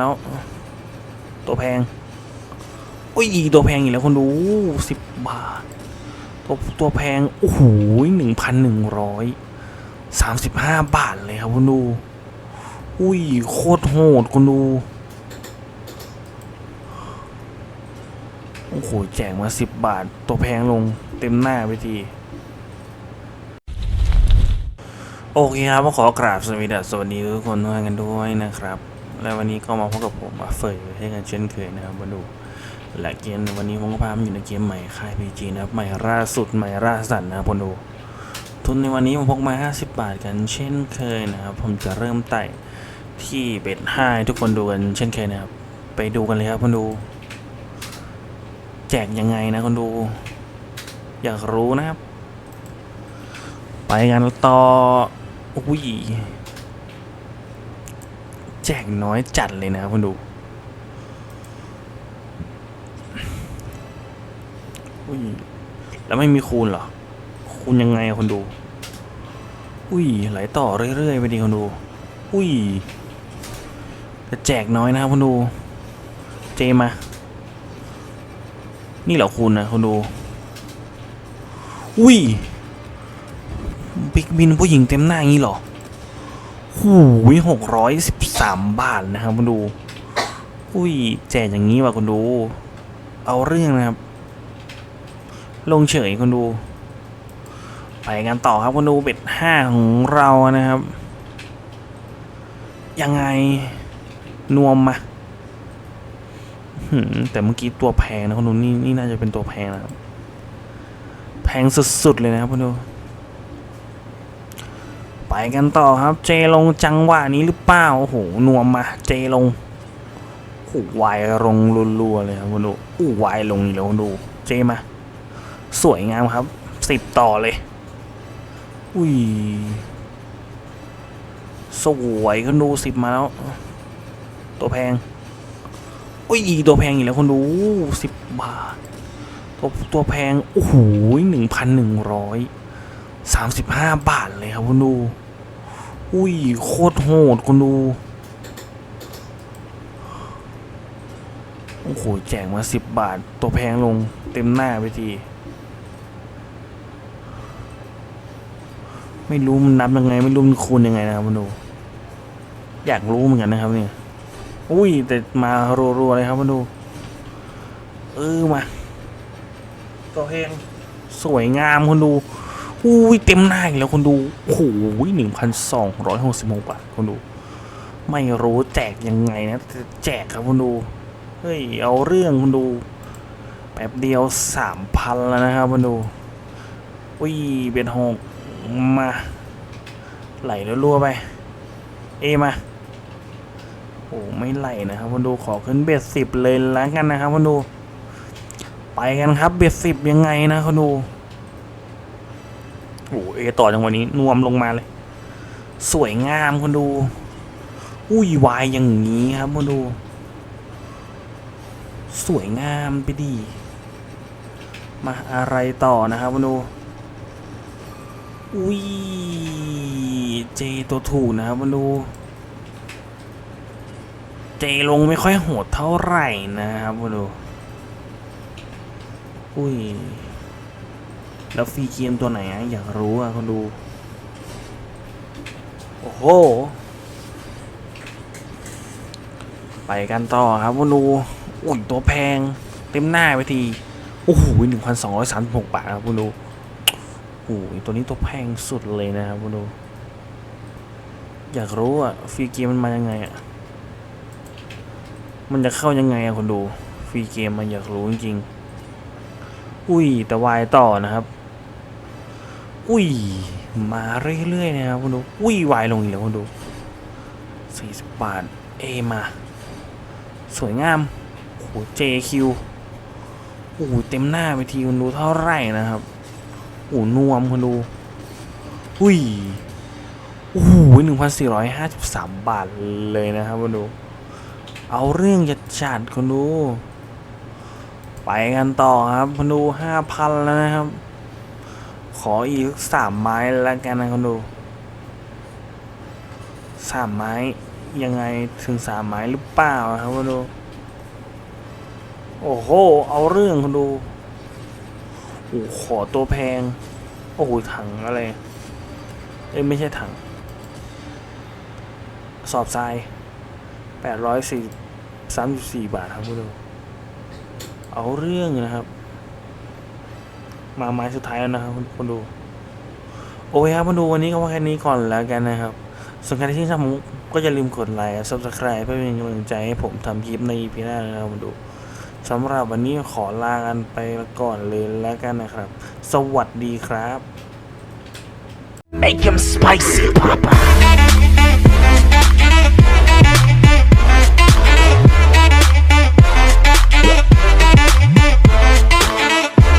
แล้วตัวแพงอุ้ยตัวแพงอีกแล้วคนดูสิบบาท ตัวตัวแพง โอ้โหหนึ่งพันหนึ่งร้อยสามสิบห้าบาทเลยครับคุณดู อุ้ยโคตรโหดคุณดู โอ้โห แจกมาสิบบาท ตัวแพงลงเต็มหน้าไปทีโอเคครับก็ขอกราบสวัสดีสวัสดีทุกคนทุกท่านกันด้วยนะครับ และวันนี้ก็มาพบกับผมอาเฟยให้กันเช่นเคยนะครับมาดูและเกมวันนี้ผมก็พามาอยู่ในเกมใหม่ค่าย PG นะครับใหม่ล่าสุดใหม่ล่าสัตว์นะครับคนดู ทุนในวันนี้ผมพกมา 50 บาทกันเช่นเคยนะครับ ผมจะเริ่มไต่ที่เบ็ดห้าทุกคนดูกันเช่นเคยนะครับ ไปดูกันเลยครับคนดู แจกยังไงนะคนดู อยากรู้นะครับ ไปกันต่ออุ้ย แจกน้อยจัดเลยนะครับคุณดูอุ้ยแล้วไม่มีคูณเหรอ คูณยังไงอะคนดู อุ้ยไหลต่อเรื่อยๆไปดีคนดู อุ้ยแต่แจกน้อยนะครับคนดู เจมา นี่เหรอคุณนะคนดู อุ้ยบิ๊กบินผู้หญิงเต็มหน้าอย่างนี้เหรอ หูยหกร้อยสิบสามบาทนะครับคุณดู อุ้ยแจกอย่างนี้ว่ะคุณดู เอาเรื่องนะครับ ลงเฉยคุณดู ไปกันต่อครับคุณดูเบ็ดห้าของเรานะครับ ยังไงนวมมาแต่เมื่อกี้ตัวแพงนะคุณดูนี่นี่น่าจะเป็นตัวแพงนะครับ แพงสุดๆเลยนะครับคุณดู กันต่อครับ เจลงจังหวะนี้หรือเปล่าโอ้โหนวมมาเจลงโอ้โหวายลงรัวๆเลยครับคุณดูอู้วายลงนี่แล้วคุณดู เจมา สวยงามครับสิบต่อเลย อุ้ยสวยคุณดูสิบมาแล้ว ตัวแพงอุ้ยตัวแพงอีกแล้วคุณดูสิบบาทตัวตัวแพงโอ้โหหนึ่งพันหนึ่งร้อยสามสิบห้าบาทเลยครับคุณดู อุ้ย โคตรโหดคุณดู โอ้โห แจกมาสิบบาท ตัวแพงลงเต็มหน้าไปที ไม่รู้มันนับยังไง ไม่รู้มันคูณยังไงนะครับคุณดู อยากรู้เหมือนกันนะครับเนี่ย อุ้ย แต่มารัวๆเลยครับคุณดู เออมา ตัวเพงสวยงามคุณดู อุ้ยเต็มหน้าอีกแล้วคุณดูโอ้โหหนึ่งพันสองร้อยหกสิบหกบาทคุณดู ไม่รู้แจกยังไงนะแจกครับคุณดู เฮ้ย เอาเรื่องคุณดู แป๊บเดียวสามพันแล้วนะครับคุณดูอุ้ยเป็นหกมา ไหลแล้วรัวๆไป เอมาโอ้ไม่ไหลนะครับคุณดูขอขึ้นเบ็ดสิบเลยแล้วกันนะครับคุณดู ไปกันครับเบ็ดสิบยังไงนะคุณดู โอ้เอต่อจังวันนี้นวมลงมาเลย สวยงามคุณดู อุ้ยวายอย่างนี้ครับคุณดู สวยงามไปดี มาอะไรต่อนะครับคุณดู อุ้ยเจตัวถูกนะครับคุณดู เจลงไม่ค่อยโหดเท่าไหร่นะครับคุณดู อุ้ย แล้วฟรีเกมตัวไหนอะอยากรู้อะคุณดู โอ้โห ไปกันต่อครับคุณดู อุ่นตัวแพง เต็มหน้าไปที โอ้โหหนึ่งพันสองร้อยสามสิบหกบาทครับคุณดูโอ้โหตัวนี้ตัวแพงสุดเลยนะครับคุณดู อยากรู้อะฟรีเกมมันมายังไงอะ มันจะเข้ายังไงอะคุณดู ฟรีเกมมันอยากรู้จริงๆอุ้ย แต่วายต่อนะครับ อุ้ย มาเรื่อยๆนะครับคุณดูอุ้ยวายลงอีกแล้วคุณดูสี่สิบบาท เอมา สวยงามโอ้โห JQ โอ้โหเต็มหน้าไปทีคุณดูเท่าไหร่นะครับโอ้หนวมคุณดูอุ้ยโอ้โหหนึ่งพันสี่ร้อยห้าสิบสามบาทเลยนะครับคุณดู เอาเรื่องจะจัดคุณดู ไปกันต่อครับคุณดูห้าพันแล้วนะครับ ออีกสามไม้แล้วกันนะคุณดูสามไม้ยังไงถึงสามหมายหรือเปล่านะครับคุณดู โอ้โห เอาเรื่องคุณดูโอ้ขอตัวแพง โอ้โหถังอะไร เอ้ยไม่ใช่ถัง สอบทรายแปดร้อยสี่สามสิบสี่บาทครับคุณดู เอาเรื่องนะครับ มาไม้สุดท้ายแล้วนะครับคุณดูโอเคครับมาดูวันนี้ก็ว่าแค่นี้ก่อนแล้วกันนะครับส่วนใครที่ชอบผมก็อย่าลืมกดไลค์ subscribe เพื่อเป็นกำลังใจให้ผมทำคลิปใน EP หน้านะครับมาดูสำหรับวันนี้ขอลากันไปก่อนเลยแล้วกันนะครับ สวัสดีครับ Make him spicy, Papa.